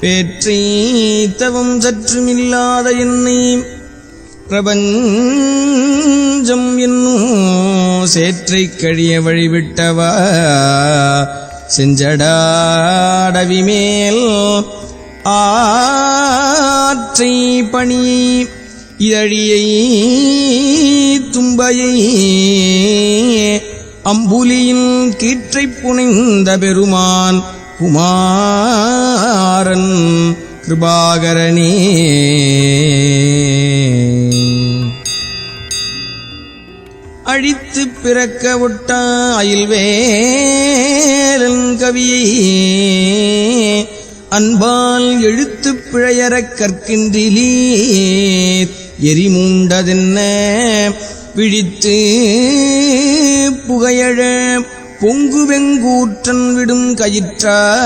பேற்றை தவம் சற்றுமில்லாத என்னை பிரபஞ்சம் என்னும் சேற்றை கழிய வழிவிட்டவா? செஞ்சடாடவி மேல் ஆற்றை பணி இதழியை தும்பையை அம்புலியின் கீற்றைப் புனைந்த பெருமான் குமாரன் கிருபாகரனே அழித்து பிறக்க ஒட்டாயில் வேலன் கவியை. அன்பால் எழுத்து பிழையறக் கற்கின்றிலீர். எரிமூண்டதென்ன? பிழித்து புகையழ. பொங்குவெங்கூற்றன் விடும் கயிற்றா.